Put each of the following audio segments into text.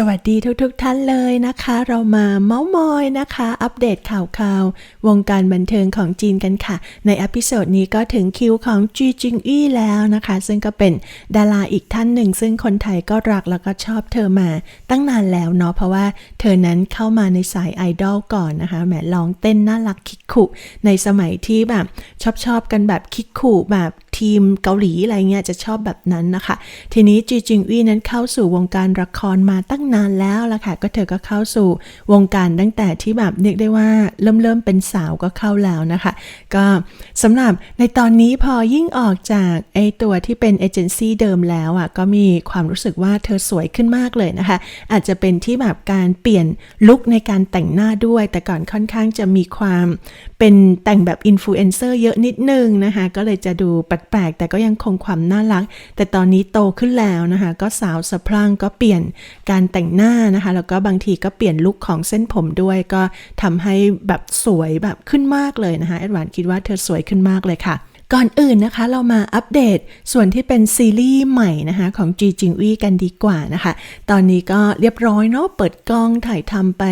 สวัสดีทุกๆทท่านเลยนะคะ เรามาเมาส์มอยนะคะ อัปเดตข่าวข่าววงการบันเทิงของจีนกันค่ะ ในอพิโซดนี้ก็ถึงคิวของจีจิงอี้แล้วนะคะ ซึ่งก็เป็นดาราอีกท่านหนึ่ง ซึ่งคนไทยก็รักแล้วก็ชอบเธอมาตั้งนานแล้วเนาะเพราะว่าเธอนั้นเข้ามาในสายไอดอลก่อนนะคะแหมร้องเต้นน่ารักคิกคุในสมัยที่แบบชอบชอบกันแบบคิกคุแบบ ทีมเกาหลีอะไรเงี้ยจะชอบแบบนั้นนะคะ ทีนี้จีจิงอี้นั้นเข้าสู่วงการละครมาตั้งนานแล้วละค่ะ ก็เธอก็เข้าสู่วงการตั้งแต่ที่แบบเรียกได้ว่าเริ่มเริ่มเป็นสาวก็เข้าแล้วนะคะ ก็สำหรับในตอนนี้พอยิ่งออกจากไอตัวที่เป็นเอเจนซี่เดิมแล้วอะก็มีความรู้สึกว่าเธอสวยขึ้นมากเลยนะคะ อาจจะเป็นที่แบบการเปลี่ยนลุคในการแต่งหน้าด้วย แต่ก่อนค่อนข้างจะมีความเป็นแต่งแบบอินฟลูเอนเซอร์เยอะนิดนึงนะคะ ก็เลยจะดูแปปลกๆ แต่ก็ยังคงความน่ารัก แต่ตอนนี้โตขึ้นแล้วนะคะ ก็สาวสะพรั่งก็เปลี่ยนการแต่งหน้านะคะ แล้วก็บางทีก็เปลี่ยนลุคของเส้นผมด้วยก็ทำให้แบบสวยแบบขึ้นมากเลยนะคะแอดวานคิดว่าเธอสวยขึ้นมากเลยค่ะ ก่อนอื่นนะคะเรามาอัปเดตส่วนที่เป็นซีรีส์ใหม่นะคะของจีจิงวีกันดีกว่านะคะ ตอนนี้ก็เรียบร้อยเนาะเปิดกล้องถ่ายทำไป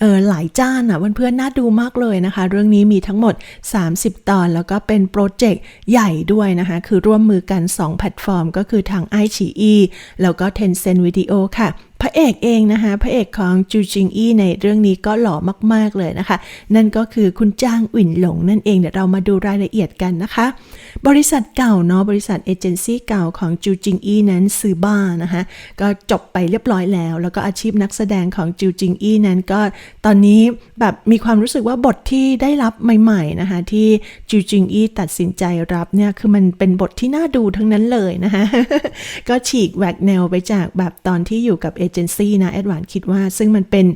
เออหลายจ้านอะ่ะเพื่อนๆน่าดูมากเลยนะคะ เรื่องนี้มีทั้งหมด 30 ตอนแล้วก็เป็นโปรเจกต์ใหญ่ด้วยนะคะ คือร่วมมือกัน 2 แพลตฟอร์ม ก็คือทาง i อ e แล้วก็ Tencent Video ค่ะ พระเอกเองนะคะพระเอกของจูจิงอี้ในเรื่องนี้ก็หล่อมากๆเลยนะคะ นั่นก็คือคุณจ้างอุ่นหลงนั่นเองเดี๋ยวเรามาดูรายละเอียดกันนะคะ บริษัทเก่าเนาะบริษัทเอเจนซี่เก่าของจูจิงอี้นั้นซื้อบ้านนะคะก็จบไปเรียบร้อยแล้ว แล้วก็อาชีพนักแสดงของจูจิงอี้นั้นก็ตอนนี้แบบมีความรู้สึกว่าบทที่ได้รับใหม่ๆนะคะที่จูจิงอี้ตัดสินใจรับเนี่ยคือมันเป็นบทที่น่าดูทั้งนั้นเลยนะคะก็ฉีกแหวกแนวไปจากแบบตอนที่อยู่กับเอเจนซี่นะแอดวานคิดว่าซึ่งมันเป็น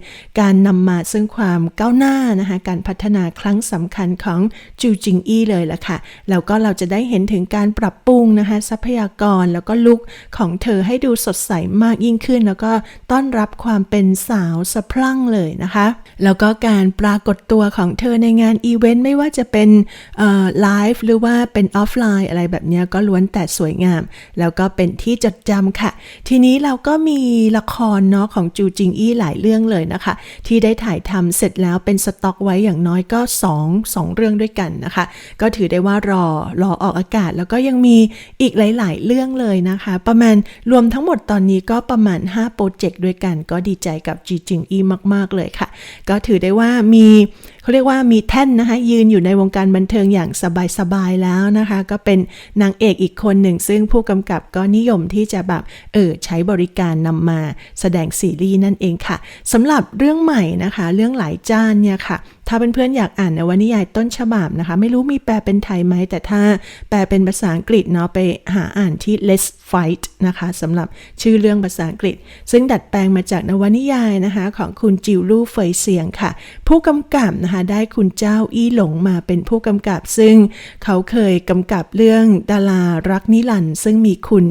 การนำมาซึ่งความก้าวหน้านะคะการพัฒนาครั้งสำคัญของจูจิงอี้เลยล่ะค่ะ แล้วก็เราจะได้เห็นถึงการปรับปรุงนะคะทรัพยากรแล้วก็ลุกของเธอให้ดูสดใสมากยิ่งขึ้น แล้วก็ต้อนรับความเป็นสาวสะพรั่งเลยนะคะ แล้วก็การปรากฏตัวของเธอในงานอีเวนต์ไม่ว่าจะเป็นไลฟ์หรือว่าเป็นออฟไลน์อะไรแบบนี้ก็ล้วนแต่สวยงาม แล้วก็เป็นที่จดจำค่ะ ทีนี้เราก็มีละครเนาะของจูจิงอี้หลายเรื่องเลยนะคะ ที่ได้ถ่ายทำเสร็จแล้วเป็นสต็อกไว้อย่างน้อยก็ 2 2 เรื่องด้วยกันนะคะ ก็ถือได้ว่ารอรอออกอากาศแล้วก็ยังมีอีกหลาย ๆ เรื่องเลยนะคะ ประมาณรวมทั้งหมดตอนนี้ก็ประมาณ 5 โปรเจกต์ด้วยกัน ก็ดีใจกับจีจิงอี้มาก ๆ เลยค่ะ ก็ถือได้ว่ามีเขาเรียกว่ามีแท่นนะคะยืนอยู่ในวงการบันเทิงอย่างสบาย ๆ แล้วนะคะ ก็เป็นนางเอกอีกคนหนึ่งซึ่งผู้กำกับก็นิยมที่จะแบบเออใช้บริการนำมาแสดงซีรีส์นั่นเองค่ะสำหรับเรื่องใหม่นะคะ เรื่องหลายจานเนี่ยค่ะ ถ้าเพื่อนๆอยากอ่านนวนิยายต้นฉบับนะคะ ไม่รู้มีแปลเป็นไทยไหม แต่ถ้าแปลเป็นภาษาอังกฤษเนาะไปหาอ่านที่ Let's Fight นะคะสำหรับชื่อเรื่องภาษาอังกฤษ ซึ่งดัดแปลงมาจากนวนิยายนะคะของคุณจิวลู่เฟยเซียงค่ะ ผู้กำกับนะคะได้คุณเจ้าอี้หลงมาเป็นผู้กำกับ ซึ่งเขาเคยกำกับเรื่องดารารักนิรันซึ่งมีคุณ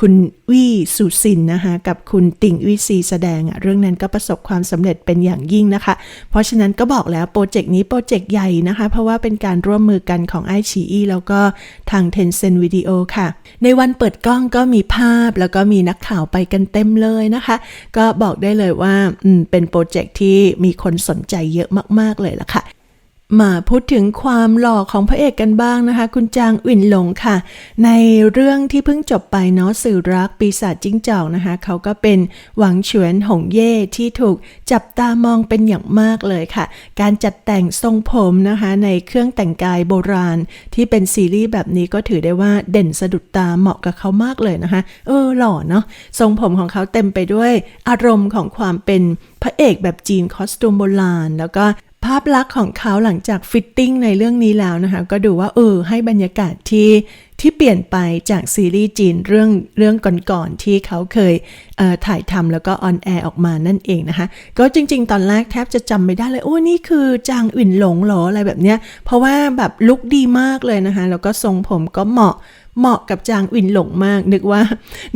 คุณวี่สุสินนะคะกับคุณติ่งวิซีแสดงเรื่องนั้นก็ประสบความสำเร็จเป็นอย่างยิ่งนะคะ เพราะฉะนั้นก็บอกแล้วโปรเจกต์นี้โปรเจกต์ใหญ่นะคะ เพราะว่าเป็นการร่วมมือกันของไอชีอีแล้วก็ทาง Tencent Video ค่ะ ในวันเปิดกล้องก็มีภาพแล้วก็มีนักข่าวไปกันเต็มเลยนะคะ ก็บอกได้เลยว่าเป็นโปรเจกต์ที่มีคนสนใจเยอะมาก ๆ เลยละค่ะ มาพูดถึงความหล่อของพระเอกกันบ้างนะคะ คุณจางอุ่นหลงค่ะ ในเรื่องที่เพิ่งจบไปเนาะสื่อรักปีศาจจิ้งจอกนะคะ เขาก็เป็นหวังเฉียนหงเย่ที่ถูกจับตามองเป็นอย่างมากเลยค่ะ การจัดแต่งทรงผมนะคะ ในเครื่องแต่งกายโบราณ ที่เป็นซีรีส์แบบนี้ก็ถือได้ว่าเด่นสะดุดตาเหมาะกับเขามากเลยนะคะ เออหล่อเนาะทรงผมของเขาเต็มไปด้วยอารมณ์ของความเป็นพระเอกแบบจีนคอสตูมโบราณ แล้วก็ ภาพลักษณ์ของเขาหลังจากฟิตติ้งในเรื่องนี้แล้วนะคะ ก็ดูว่าเออให้บรรยากาศที่ที่เปลี่ยนไปจากซีรีส์จีนเรื่องเรื่องก่อนๆที่เขาเคยถ่ายทำแล้วก็ออนแอร์ออกมานั่นเองนะคะ ก็จริง ๆ ตอนแรกแทบจะจำไม่ได้เลย โอ้นี่คือจางอุ่นหลงหรออะไรแบบเนี้ย เพราะว่าแบบลุคดีมากเลยนะคะ แล้วก็ทรงผมก็เหมาะเหมาะกับจางวินหลงมาก นึกว่า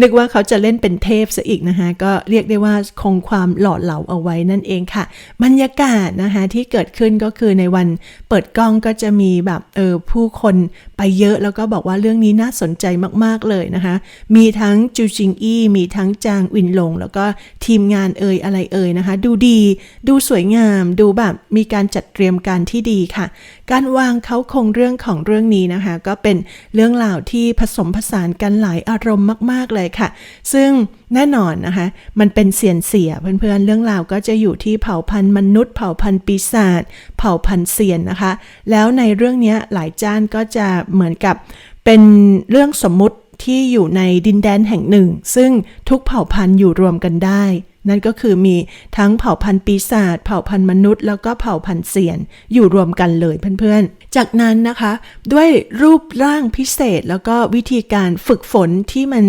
นึกว่าเขาจะเล่นเป็นเทพซะอีกนะคะ ก็เรียกได้ว่าคงความหล่อเหลาเอาไว้นั่นเองค่ะ บรรยากาศนะคะที่เกิดขึ้นก็คือในวันเปิดกล้องก็จะมีแบบเออผู้คนไปเยอะแล้วก็บอกว่าเรื่องนี้น่าสนใจมากๆเลยนะคะ มีทั้งจูจิงอี้มีทั้งจางางวินลง แล้วก็ทีมงานเอ่ยอะไรเอ่ยนะคะ ดูดี ดูสวยงาม ดูแบบมีการจัดเตรียมการที่ดีค่ะ การวางเขาคงเรื่องของเรื่องนี้นะคะ ก็เป็นเรื่องราวที่ผสมผสานกันหลายอารมณ์มาก ๆ เลยค่ะ ซึ่งแน่นอนนะคะ มันเป็นเสียนเสียเพื่อนๆ เรื่องราวก็จะอยู่ที่เผ่าพันธุ์มนุษย์ เผ่าพันธุ์ปีศาจ เผ่าพันธุ์เสียนนะคะ แล้วในเรื่องนี้หลายจ้านก็จะเหมือนกับเป็นเรื่องสมมุติ ที่อยู่ในดินแดนแห่งหนึ่ง ซึ่งทุกเผ่าพันธุ์อยู่รวมกันได้ นั่นก็คือมีทั้งเผ่าพันธุ์ปีศาจเผ่าพันธุ์มนุษย์ แล้วก็เผ่าพันธุ์เสียนอยู่รวมกันเลยเพื่อนๆ จากนั้นนะคะ ด้วยรูปร่างพิเศษแล้วก็วิธีการฝึกฝนที่มัน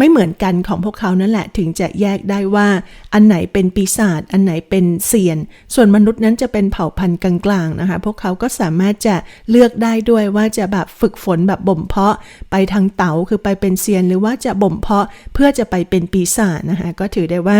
ไม่เหมือนกันของพวกเขานั่นแหละ ถึงจะแยกได้ว่า อันไหนเป็นปีศาจอันไหนเป็นเสียน ส่วนมนุษย์นั้นจะเป็นเผ่าพันธุ์กลางๆนะคะ พวกเขาก็สามารถจะเลือกได้ด้วยว่าจะแบบฝึกฝนแบบบ่มเพาะไปทางเต๋าคือไปเป็นเซียน หรือว่าจะบ่มเพาะเพื่อจะไปเป็นปีศาจนะคะก็ถือได้ว่า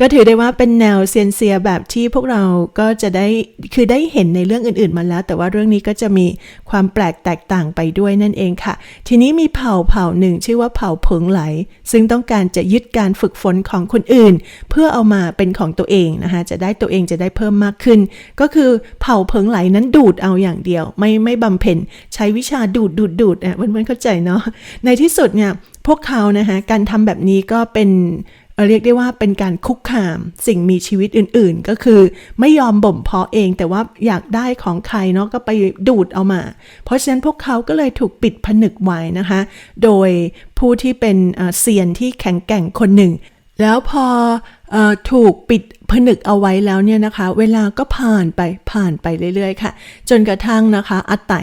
ก็ถือได้ว่าเป็นแนวเซียนเซียแบบที่พวกเราก็จะได้คือได้เห็นในเรื่องอื่น ๆมาแล้ว แต่ว่าเรื่องนี้ก็จะมีความแปลกแตกต่างไปด้วยนั่นเองค่ะ ทีนี้มีเผ่าเผ่าหนึ่งชื่อว่าเผ่าเพิงไหลซึ่งต้องการจะยึดการฝึกฝนของคนอื่น เพื่อเอามาเป็นของตัวเองนะคะจะได้ตัวเองจะได้เพิ่มมากขึ้น ก็คือเผาเพิงไหลนั้นดูดเอาอย่างเดียว ไม่ไม่บำเพ็ญใช้วิชาดูดดูดดูดอะเพื่อนๆเข้าใจเนาะในที่สุดเนี่ยพวกเขานะคะการทำแบบนี้ก็เป็น เรียกได้ว่าเป็นการคุกคามสิ่งมีชีวิตอื่นๆ ก็คือไม่ยอมบ่มเพาะเองแต่ว่าอยากได้ของใครเนาะก็ไปดูดเอามา เพราะฉะนั้นพวกเขาก็เลยถูกปิดผนึกไว้นะคะ โดยผู้ที่เป็นเซียนที่แข็งแกร่งคนหนึ่ง แล้วพออถูกปิด ผนึกเอาไว้แล้วเนี่ยนะคะ เวลาก็ผ่านไปผ่านไปเรื่อยๆ ค่ะ จนกระทั่งนะคะอาไต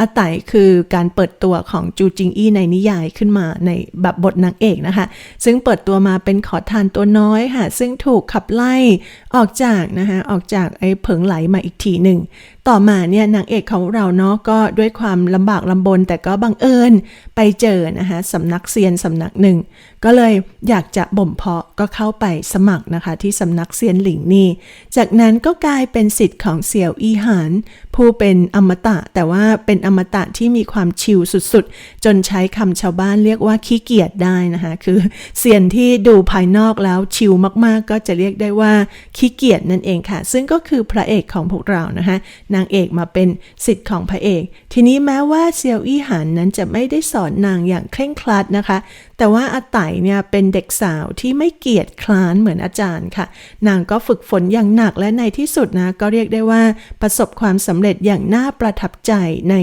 อาไตคือการเปิดตัวของจูจิงอี้ในนิยายขึ้นมาในแบบบทนางเอกนะคะ ซึ่งเปิดตัวมาเป็นขอทานตัวน้อยค่ะ ซึ่งถูกขับไล่ออกจากนะคะออกจากไอ้เผิงไหลมาอีกทีหนึ่ง ต่อมาเนี่ยนางเอกของเราเนาะก็ด้วยความลำบากลำบน แต่ก็บังเอิญไปเจอนะคะสำนักเซียนสำนักหนึ่ง ก็เลยอยากจะบ่มเพาะก็เข้าไปสมัครนะคะที่สำนักเซียนหลิงนี่ จากนั้นก็กลายเป็นสิทธิ์ของเสี่ยวอีหาน ผู้เป็นอมตะแต่ว่าเป็นอมตะที่มีความชิลสุดๆ จนใช้คำชาวบ้านเรียกว่าขี้เกียจได้นะคะคือเซียนที่ดูภายนอกแล้วชิลมากๆ ก็จะเรียกได้ว่าขี้เกียจนั่นเองค่ะ ซึ่งก็คือพระเอกของพวกเรานะคะนางเอกมาเป็นสิทธิ์ของพระเอก ทีนี้แม้ว่าเซียวอี้หันนั้นจะไม่ได้สอนนางอย่างเคร่งครัดนะคะ แต่ว่าอาไต่เนี่ยเป็นเด็กสาวที่ไม่เกียจคร้านเหมือนอาจารย์ค่ะ นางก็ฝึกฝนอย่างหนักและในที่สุดนะก็เรียกได้ว่าประสบความสำเร็จอย่างน่าประทับใจใน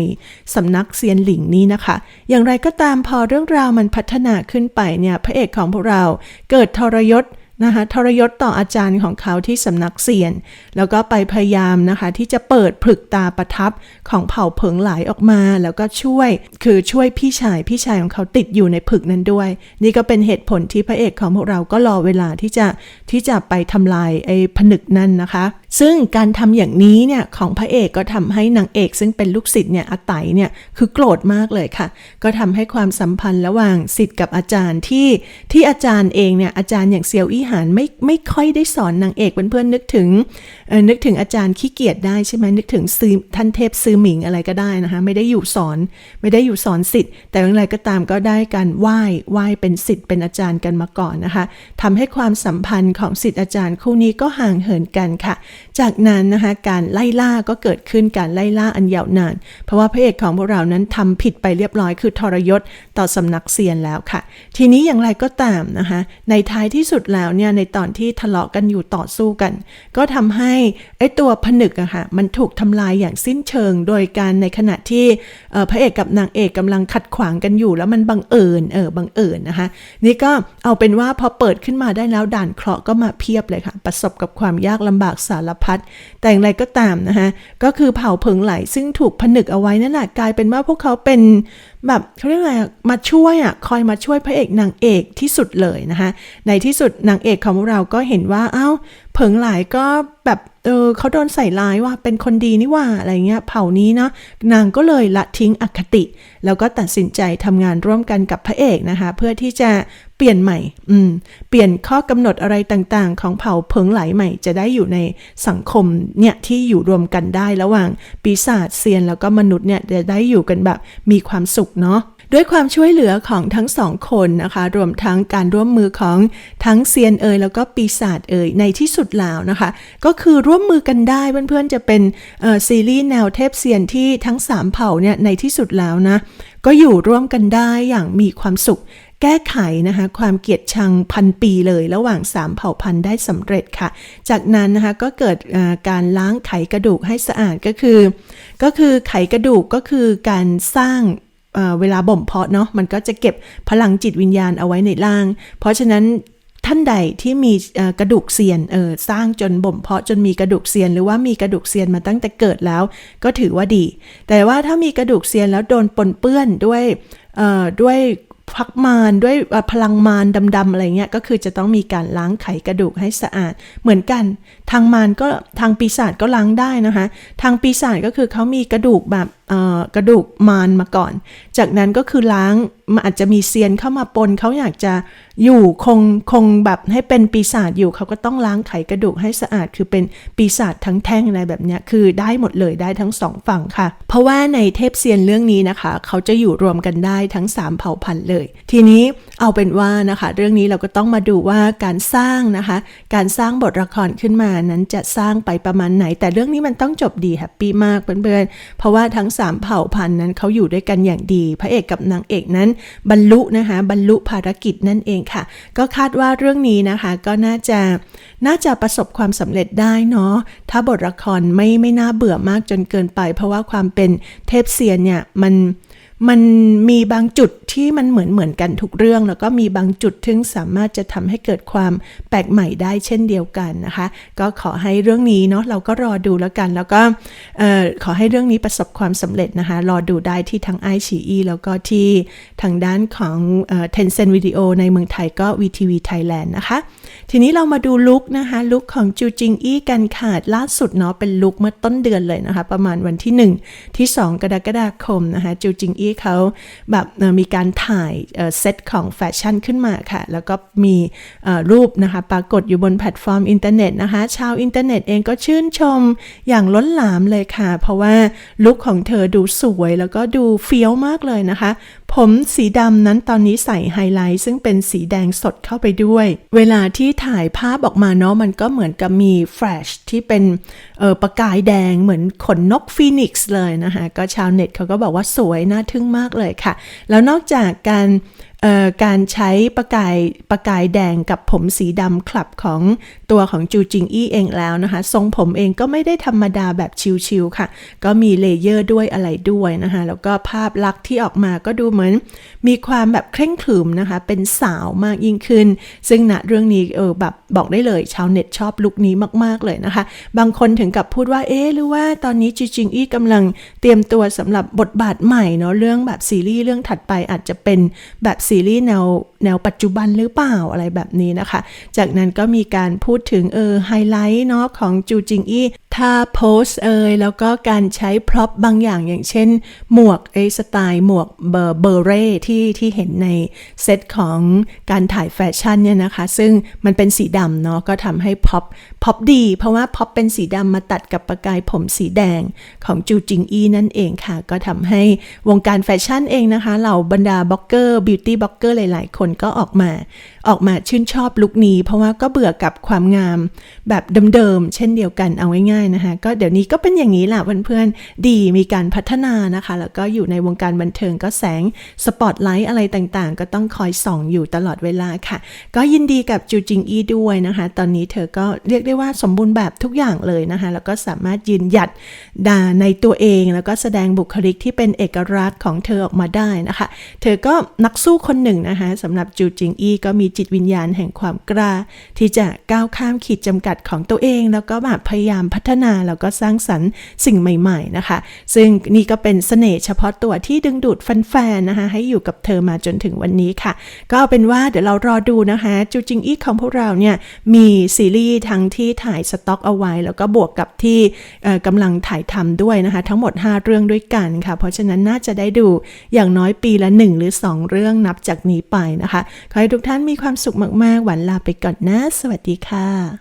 สำนักเซียนหลิงนี้นะคะ อย่างไรก็ตามพอเรื่องราวมันพัฒนาขึ้นไปเนี่ยพระเอกของพวกเราเกิดทรยศ นะคะทรยศต่ออาจารย์ของเขาที่สำนักเซียน แล้วก็ไปพยายามนะคะที่จะเปิดผลึกตาประทับของเผ่าเผิงหลายออกมา แล้วก็ช่วยคือช่วยพี่ชายพี่ชายของเขาติดอยู่ในผึกนั้นด้วย นี่ก็เป็นเหตุผลที่พระเอกของพวกเราก็รอเวลาที่จะที่จะไปทำลายไอ้ผนึกนั่นนะคะ ซึ่งการทำอย่างนี้เนี่ยของพระเอกก็ทำให้นางเอก ซึ่งเป็นลูกศิษย์เนี่ยอาไตเนี่ยคือโกรธมากเลยค่ะ ก็ทำให้ความสัมพันธ์ระหว่างศิษย์กับอาจารย์ที่ที่อาจารย์เองเนี่ยอาจารย์อย่างเซียวอี้หานไม่ไม่ค่อยได้สอนนางเอกเพื่อนๆนึกถึง นึกถึงอาจารย์ขี้เกียจได้ใช่ไหมนึกถึงซือท่านเทพซือหมิงอะไรก็ได้นะคะ ไม่ได้อยู่สอน ไม่ได้อยู่สอนสิทธิ์ แต่อย่างไรก็ตามก็ได้การไหว้ไหว้เป็นสิทธิ์เป็นอาจารย์กันมาก่อนนะคะทำให้ความสัมพันธ์ของสิทธิ์อาจารย์คู่นี้ก็ห่างเหินกันค่ะ จากนั้นนะคะการไล่ล่าก็เกิดขึ้นการไล่ล่าอันยาวนาน เพราะว่าพระเอกของพวกเรานั้นทำผิดไปเรียบร้อยคือทรยศต่อสำนักเซียนแล้วค่ะ ทีนี้อย่างไรก็ตามนะคะในท้ายที่สุดแล้วเนี่ยในตอนที่ทะเลาะกันอยู่ต่อสู้กัน ก็ทำให้ไอ้ตัวผนึกอะค่ะมันถูกทำลายอย่างสิ้นเชิง โดยการในขณะที่พระเอกกับนางเอกกำลังขัดขวางกันอยู่ แล้วมันบังเอิญเออบังเอิญนะคะนี่ก็เอาเป็นว่าพอเปิดขึ้นมาได้แล้วด่านเคราะห์ก็มาเพียบเลยค่ะ ประสบกับความยากลำบากสารพัดแต่อย่างไรก็ตามนะคะก็คือเผ่าเพิงไหลซึ่งถูกผนึกเอาไว้นั่นแหละกลายเป็นว่าพวกเขาเป็นแบบเขาเรียกอะไรมาช่วยอะคอยมาช่วยพระเอกนางเอกที่สุดเลยนะคะในที่สุดนางเอกของเราก็เห็นว่าเอ้าเผิงหลายก็แบบ เออเขาโดนใส่ร้ายว่าเป็นคนดีนี่ว่าอะไรเงี้ยเผ่านี้เนาะนางก็เลยละทิ้งอคติ แล้วก็ตัดสินใจทำงานร่วมกันกับพระเอกนะคะ เพื่อที่จะเปลี่ยนใหม่ อืม เปลี่ยนข้อกำหนดอะไรต่างๆ ของเผ่าเพิงไหลใหม่ จะได้อยู่ในสังคมเนี่ยที่อยู่รวมกันได้ระหว่างปีศาจเซียนแล้วก็มนุษย์เนี่ยจะได้อยู่กันแบบมีความสุขเนาะ ด้วยความช่วยเหลือของทั้งสองคนนะคะ รวมทั้งการร่วมมือของทั้งเซียนเอยแล้วก็ปีศาจเอยในที่สุดแล้วนะคะ ก็คือร่วมมือกันได้เพื่อนๆจะเป็นซีรีส์แนวเทพเซียนที่ทั้งสามเผ่าเนี่ยในที่สุดแล้วนะ ก็อยู่ร่วมกันได้อย่างมีความสุขแก้ไขนะคะความเกลียดชังพันปีเลยระหว่างสามเผ่าพันธุ์ได้สำเร็จค่ะ จากนั้นนะคะก็เกิดการล้างไขกระดูกให้สะอาดก็คือ ก็คือไขกระดูกก็คือการสร้าง เเวลาบ่มเพาะเนาะมันก็จะเก็บพลังจิตวิญญาณเอาไว้ในร่าง เพราะฉะนั้นท่านใดที่มีกระดูกเซียนเออสร้างจนบ่มเพาะจนมีกระดูกเซียน หรือว่ามีกระดูกเซียนมาตั้งแต่เกิดแล้ว ก็ถือว่าดี แต่ว่าถ้ามีกระดูกเซียนแล้วโดนปนเปื้อนด้วยด้วยพักมารด้วยพลังมารดำๆอะไรเงี้ยก็คือจะต้องมีการล้างไขกระดูกให้สะอาด เหมือนกัน ทางมารก็ทางปีศาจก็ล้างได้นะคะ ทางปีศาจก็คือเขามีกระดูกแบบ กระดูกมารมาก่อน จากนั้นก็คือล้างมันอาจจะมีเซียนเข้ามาปนเขาอยากจะอยู่คงคงแบบให้เป็นปีศาจอยู่เขาก็ต้องล้างไขกระดูกให้สะอาด คือเป็นปีศาจทั้งแท่งอะไรแบบเนี้ยคือได้หมดเลยได้ทั้งสองฝั่งค่ะ เพราะว่าในเทพเซียนเรื่องนี้นะคะ เขาจะอยู่รวมกันได้ทั้งสามเผ่าพันธุ์เลย ทีนี้เอาเป็นว่านะคะ เรื่องนี้เราก็ต้องมาดูว่าการสร้างนะคะ การสร้างบทละครขึ้นมานั้นจะสร้างไปประมาณไหน แต่เรื่องนี้มันต้องจบดีแฮปปี้มากเพื่อนๆเพราะว่าทั้งสามเผ่าพันธุ์นั้นเขาอยู่ด้วยกันอย่างดี พระเอกกับนางเอกนั้นบรรลุนะคะบรรลุภารกิจนั่นเองค่ะ ก็คาดว่าเรื่องนี้นะคะก็น่าจะน่าจะประสบความสำเร็จได้เนาะถ้าบทละครไม่ไม่น่าเบื่อมากจนเกินไป เพราะว่าความเป็นเทพเซียนเนี่ยมันมันมีบางจุด ที่มันเหมือนเหมือนกันทุกเรื่อง แล้วก็มีบางจุดที่สามารถจะทำให้เกิดความแปลกใหม่ได้เช่นเดียวกันนะคะ ก็ขอให้เรื่องนี้เนาะเราก็รอดูแล้วกัน แล้วก็ขอให้เรื่องนี้ประสบความสำเร็จนะคะ รอดูได้ที่ทั้งไอฉีอีแล้วก็ที่ทางด้านของเอ่อ Tencent Video ในเมืองไทยก็ VTV Thailand นะคะ ทีนี้เรามาดูลุคนะคะลุคของจูจิงอี้กันขาดล่าสุดเนาะเป็นลุคเมื่อต้นเดือนเลยนะคะ ประมาณวันที่ 1 ที่ 2 กรกฎาคมนะคะจูจิงอี้เขาแบบมีการถ่ายเซตของแฟชั่นขึ้นมาค่ะ แล้วก็มีรูปนะคะปรากฏอยู่บนแพลตฟอร์มอินเทอร์เน็ตนะคะ ชาวอินเทอร์เน็ตเองก็ชื่นชมอย่างล้นหลามเลยค่ะ เพราะว่าลุคของเธอดูสวยแล้วก็ดูเฟี้ยวมากเลยนะคะ ผมสีดำนั้นตอนนี้ใส่ไฮไลท์ซึ่งเป็นสีแดงสดเข้าไปด้วย เวลาที่ถ่ายภาพออกมาเนาะมันก็เหมือนกับมีแฟลชที่เป็นออประกายแดงเหมือนขนนกฟีนิกซ์เลยนะคะ ก็ชาวเน็ตเขาก็บอกว่าสวยน่าทึ่งมากเลยค่ะ แล้วนอกจากการ การใช้ประกายประกายแดงกับผมสีดำคลับของตัวของจูจิงอี้เองแล้วนะคะ ทรงผมเองก็ไม่ได้ธรรมดาแบบชิวๆค่ะ ก็มีเลเยอร์ด้วยอะไรด้วยนะคะ แล้วก็ภาพลักษณ์ที่ออกมาก็ดูเหมือน มีความแบบเคร่งขรึมนะคะ เป็นสาวมากยิ่งขึ้น ซึ่งณเรื่องนี้เออแบบบอกได้เลยชาวเน็ตชอบลุคนี้มากๆเลยนะคะ บางคนถึงกับพูดว่าเอ๊หรือว่าตอนนี้จีจิงอี้กำลังเตรียมตัวสำหรับบทบาทใหม่เนาะเรื่องแบบซีรีส์เรื่องถัดไปอาจจะเป็นแบบซีรีส์แนวแนวปัจจุบันหรือเปล่าอะไรแบบนี้นะคะ จากนั้นก็มีการพูดถึงเออไฮไลท์เนาะของจูจิงอี้ท่าโพสเอย แล้วก็การใช้พร็อพบางอย่างอย่างเช่น หมวกไอสไตล์หมวกเบอร์เบอร์เร่ที่ที่เห็นในเซตของการถ่ายแฟชั่นเนี่ยนะคะ ซึ่งมันเป็นสีดำเนาะก็ทำให้พ็อปพ็อปดี เพราะว่าพ็อปเป็นสีดำมาตัดกับประกายผมสีแดงของจูจิงอีนั่นเองค่ะ ก็ทำให้วงการแฟชั่นเองนะคะ เหล่าบรรดาบล็อกเกอร์บิวตี้บล็อกเกอร์หลาย ๆ คนก็ออกมาออกมาชื่นชอบลุคนี้ เพราะว่าก็เบื่อกับความงามแบบเดิมๆ เช่นเดียวกันเอาง่ายๆนะคะก็เดี๋ยวนี้ก็เป็นอย่างนี้แหละเพื่อนๆดีมีการพัฒนานะคะ แล้วก็อยู่ในวงการบันเทิงก็แสงสปอตไลท์อะไรต่างๆ ก็ต้องคอยส่องอยู่ตลอดเวลาค่ะ ก็ยินดีกับจูจิงอีด้วยนะคะ ตอนนี้เธอก็เรียกได้ว่าสมบูรณ์แบบทุกอย่างเลยนะคะ แล้วก็สามารถยืนหยัดดาในตัวเอง แล้วก็แสดงบุคลิกที่เป็นเอกลักษณ์ของเธอออกมาได้นะคะ เธอก็นักสู้คนหนึ่งนะคะสำหรับจูจิงอีก็มีจิตวิญญาณแห่งความกล้า ที่จะก้าวข้ามขีดจำกัดของตัวเอง แล้วก็แบบพยายามพัฒนาแล้วก็สร้างสรรค์สิ่งใหม่ๆนะคะ ซึ่งนี่ก็เป็นเสน่ห์เฉพาะตัวที่ดึงดูดแฟนๆนะคะ ให้อยู่กับเธอมาจนถึงวันนี้ค่ะ ก็เอาเป็นว่าเดี๋ยวเรารอดูนะคะจูจิงอี้ของพวกเราเนี่ยมีซีรีส์ทั้งที่ถ่ายสต็อกเอาไว้ แล้วก็บวกกับที่กำลังถ่ายทำด้วยนะคะ ทั้งหมด 5 เรื่องด้วยกันค่ะ เพราะฉะนั้นน่าจะได้ดูอย่างน้อยปีละ 1 หรือ 2 เรื่องนับจากนี้ไปนะคะขอให้ทุกท่านมีความสุขมากๆ หวันลาไปก่อนนะ สวัสดีค่ะ